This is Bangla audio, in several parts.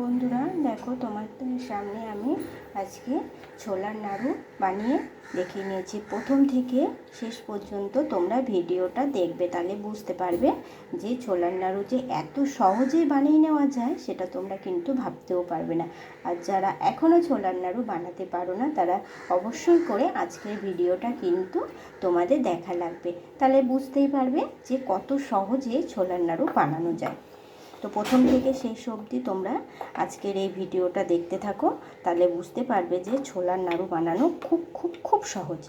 বন্ধুরা, দেখো তোমাদের সামনে আমি আজকে ছোলার নাড়ু বানিয়ে দেখিয়ে নিয়েছি। প্রথম থেকে শেষ পর্যন্ত তোমরা ভিডিওটা দেখবে, তাহলে বুঝতে পারবে যে ছোলার নাড়ু যে এত সহজেই বানিয়ে নেওয়া যায়, সেটা তোমরা কিন্তু ভাবতেও পারবে না। আর যারা এখনও ছোলার নাড়ু বানাতে পারো না, তারা অবশ্যই করে আজকের ভিডিওটা কিন্তু তোমাদের দেখা লাগবে। তাহলে বুঝতেই পারবে যে কত সহজে ছোলার নাড়ু বানানো যায়। তো প্রথম থেকে শেষ অবধি তোমরা আজকের এই ভিডিওটা দেখতে থাকো, তাহলে বুঝতে পারবে যে ছোলার নাড়ু বানানো খুব খুব খুব সহজ।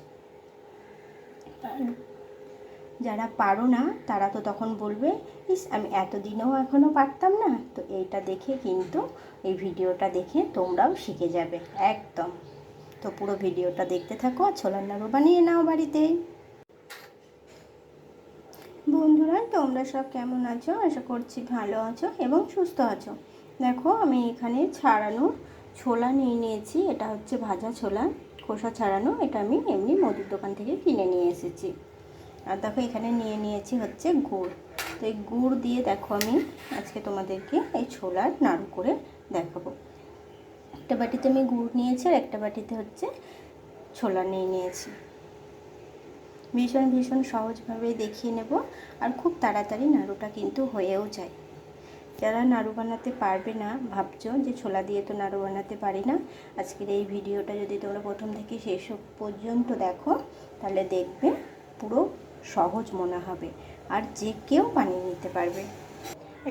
যারা পারো না, তারা তো তখন বলবে, ইস, আমি এতদিনেও এখনও পারতাম না। তো এইটা দেখে কিন্তু এই ভিডিওটা দেখে তোমরাও শিখে যাবে, একদম। তো পুরো ভিডিওটা দেখতে থাকো ছোলার নাড়ু বানিয়ে নাও বাড়িতে। বন্ধুরা, তোমরা সব কেমন আছো? আশা করছি ভালো আছো এবং সুস্থ আছো। দেখো, আমি এখানে ছাড়ানো ছোলা নিয়ে নিয়েছি। এটা হচ্ছে ভাজা ছোলা, খোসা ছাড়ানো। এটা আমি এমনি মুদির দোকান থেকে কিনে নিয়ে এসেছি। আর দেখো, এখানে নিয়ে নিয়েছি হচ্ছে গুড়। তো এই গুড় দিয়ে দেখো আমি আজকে তোমাদেরকে এই ছোলার নাড়ু করে দেখাবো। একটা বাটিতে আমি গুড় নিয়েছি আর একটা বাটিতে হচ্ছে ছোলা নিয়ে নিয়েছি। ভীষণ ভীষণ সহজভাবে দেখিয়ে নেব আর খুব তাড়াতাড়ি নাড়ুটা কিন্তু হয়েও যায়। যারা নাড়ু বানাতে পারবে না, ভাবছ যে ছোলা দিয়ে তো নাড়ু বানাতে পারি না? আজকের এই ভিডিওটা যদি তোমরা প্রথম থেকে শেষ পর্যন্ত দেখো, তাহলে দেখবে পুরো সহজ মনে হবে আর যে কেউ বানিয়ে নিতে পারবে।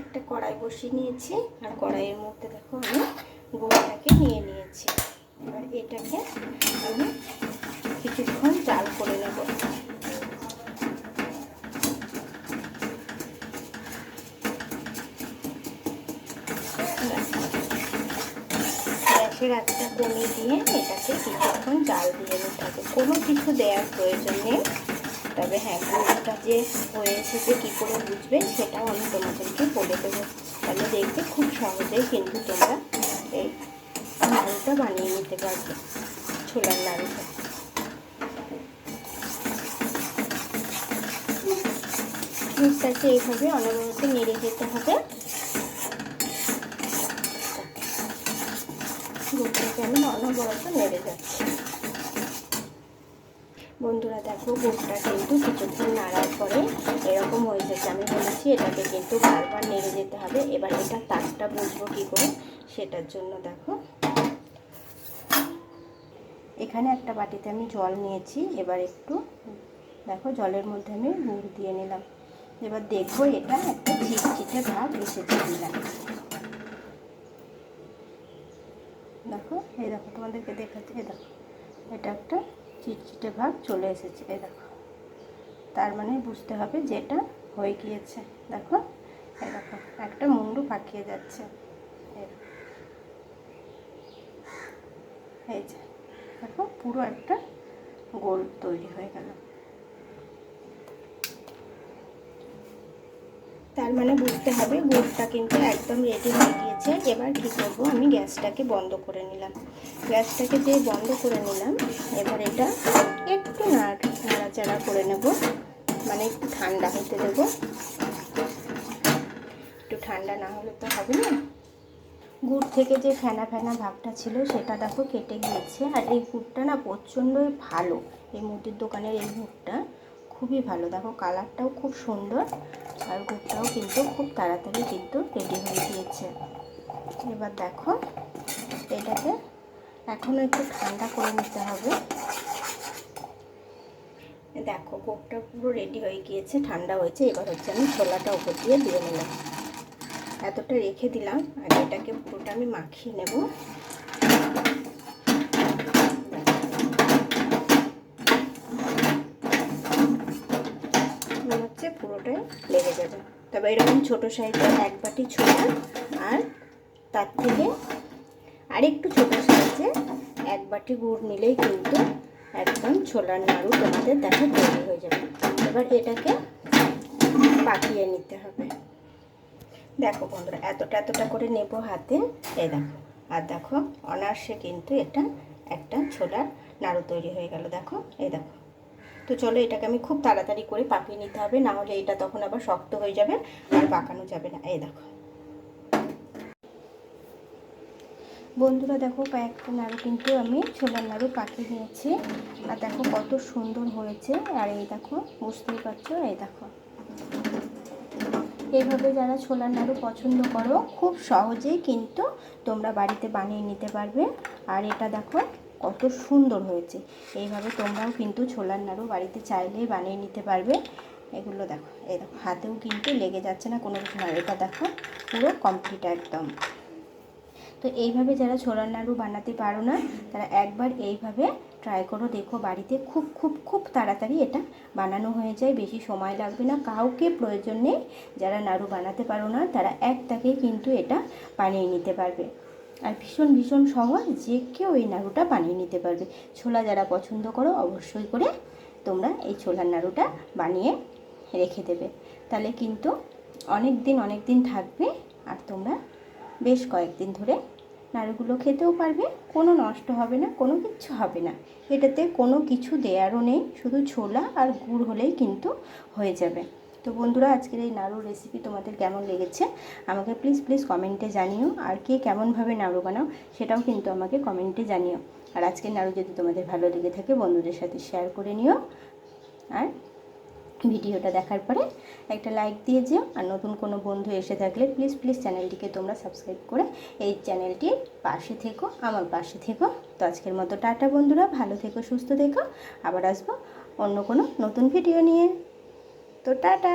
একটা কড়াই বসিয়ে নিয়েছি আর কড়াইয়ের মধ্যে দেখো আমি গুঁড়োটাকে নিয়ে নিয়েছি। এবার এটাকে আমি কিছুক্ষণ জাল করে নেব গ্যাসের আঁচটা কমিয়ে দিয়ে এটাকে কিছুক্ষণ জাল দিয়ে নিতে হবে। কোনো কিছু দেওয়ার প্রয়োজন নেই। তবে হ্যাঁ গুড়টা যে হয়ে এসেছে কী করে বুঝবে সেটাও আমি তোমাদেরকে বলে দেবো। তাহলে দেখবে খুব সহজেই কিন্তু তোমরা এই নাড়ুটা বানিয়ে নিতে পারবে ছোলার নাড়ুটা। মিক্সারকে এইভাবে অনবরত নেড়ে যেতে হবে। আমি অনবরত নেড়ে যাচ্ছি। বন্ধুরা, দেখো গুড়টা কিন্তু কিছুক্ষণ নাড়ার পরে এরকম হয়ে যাচ্ছে। আমি বলেছি, এটাকে কিন্তু বারবার নেড়ে যেতে হবে। এবার এটা তারটা বুঝব কী করে? সেটার জন্য দেখো। এখানে একটা বাটিতে আমি জল নিয়েছি। এবার একটু, দেখো, জলের মধ্যে আমি গুড় দিয়ে নিলাম। এবার দেখব, এটা একটা চিটচিটে ভাব এসেছে দিলাম দেখো, এই দেখো, তোমাদেরকে দেখাচ্ছে, এই দেখো। এটা একটা চিটচিটে ভাব চলে এসেছে, এই দেখো। তার মানে বুঝতে হবে যে এটা হয়ে গিয়েছে, দেখো। এই দেখো, একটা মুন্ডু পাকিয়ে যাচ্ছে, এই যে, দেখো, পুরো একটা গোল তৈরি হয়ে গেল। তার মানে বুঝতে হবে, গুড়টা কিন্তু একদম রেডি হয়ে গিয়েছে। এবার কী করব? আমি গ্যাসটাকে বন্ধ করে নিলাম। গ্যাসটাকে যে বন্ধ করে নিলাম, এবার এটা একটু নাড়, নাড়াচাড়া করে নেব। মানে একটু ঠান্ডা হতে দেব। একটু ঠান্ডা না হলে তো হবে না। গুড় থেকে যে ফেনা ফেনা ভাবটা ছিল, সেটা দেখো কেটে গিয়েছে। আর এই গুড়টা না প্রচণ্ডই ভালো। এই মুদির দোকানের এই গুড়টা। খুবই ভালো। দেখো কালারটাও খুব সুন্দর আর গুড়টাও কিন্তু খুব তাড়াতাড়ি কিন্তু রেডি হয়ে গিয়েছে। এবার দেখো এটাকে এখনও একটু ঠান্ডা করে নিতে হবে। দেখো গুড়টা পুরো রেডি হয়ে গিয়েছে, ঠান্ডা হয়েছে। এবার হচ্ছে আমি ছোলাটা উপর দিয়ে দিয়ে নিলাম। এতটা রেখে দিলাম আর এটাকে পুরোটা আমি মাখিয়ে নেব। পুরোটাই লেগে যাবে। তবে এরকম ছোটো সাইজের এক বাটি ছোলা আর তার থেকে আরেকটু ছোটো সাইজে এক বাটি গুড় নিলেই কিন্তু একদম ছোলার নাড়ু তোমাদের দেখা তৈরি হয়ে যাবে। এবার এটাকে পাকিয়ে নিতে হবে। দেখো বন্ধুরা, এতটা এতটা করে নেব হাতে। এই দেখো, আর দেখো অনার্সে কিন্তু এটা একটা ছোলার নাড়ু তৈরি হয়ে গেল। দেখো, এই দেখো। তো চলো এটাকে আমি খুব তাড়াতাড়ি করে পাকিয়ে নিতে হবে, না হলে এটা তখন আবার শক্ত হয়ে যাবে আর পাকানো যাবে না। এই দেখো। বন্ধুরা দেখো, কয়েকটা নাড়ু কিন্তু আমি ছোলার নাড়ু পাকিয়ে নিয়েছি। আর দেখো কত সুন্দর হয়েছে। আর এই দেখো, বুঝতেই পারছ? এই দেখো। এইভাবে যারা ছোলার নাড়ু পছন্দ করো, খুব সহজেই কিন্তু তোমরা বাড়িতে বানিয়ে নিতে পারবে। আর এটা দেখো কত সুন্দর হয়েছে। এইভাবে তোমরাও কিন্তু ছোলার নাড়ু বাড়িতে চাইলেই বানিয়ে নিতে পারবে। এগুলো দেখো, এই দেখো, হাতেও কিন্তু লেগে যাচ্ছে না, কোনো কিছু না। এটা দেখো, পুরো কমপ্লিট একদম। তো এইভাবে যারা ছোলার নাড়ু বানাতে পারো না, তারা একবার এইভাবে ট্রাই করো, দেখো বাড়িতে খুব খুব খুব তাড়াতাড়ি এটা বানানো হয়ে যায়, বেশি সময় লাগবে না। কাউকে প্রয়োজন নেই, যারা নাড়ু বানাতে পারো না, তারা এক তাকেই কিন্তু এটা বানিয়ে নিতে পারবে। আর ভীষণ ভীষণ সহজ যে কেউ এই নাড়ুটা বানিয়ে নিতে পারবে। ছোলা যারা পছন্দ করো, অবশ্যই করে তোমরা এই ছোলার নাড়ুটা বানিয়ে রেখে দেবে। তাহলে কিন্তু অনেক দিন অনেক দিন থাকবে আর তোমরা বেশ কয়েকদিন ধরে নাড়ুগুলো খেতেও পারবে। কোনো নষ্ট হবে না, কোনো কিচ্ছু হবে না। এটাতে কোনো কিছু দেয়ারও নেই, শুধু ছোলা আর গুড় হলেই কিন্তু হয়ে যাবে। তো বন্ধুরা, আজকের এই নাড়ুর রেসিপি তোমাদের কেমন লেগেছে আমাকে প্লিজ প্লিজ কমেন্টে জানিও। আর কে কেমনভাবে নাড়ু বানাও সেটাও কিন্তু আমাকে কমেন্টে জানিও। আর আজকের নাড়ু যদি তোমাদের ভালো লেগে থাকে, বন্ধুদের সাথে শেয়ার করে নিও। আর ভিডিওটা দেখার পরে একটা লাইক দিয়ে যেও। আর নতুন কোনো বন্ধু এসে থাকলে প্লিজ প্লিজ চ্যানেলটিকে তোমরা সাবস্ক্রাইব করে এই চ্যানেলটির পাশে থেকো, আমার পাশে থেকো। তো আজকের মতো টাটা বন্ধুরা, ভালো থেকো, সুস্থ থেকো। আবার আসব অন্য কোনো নতুন ভিডিও নিয়ে। তো টাটা।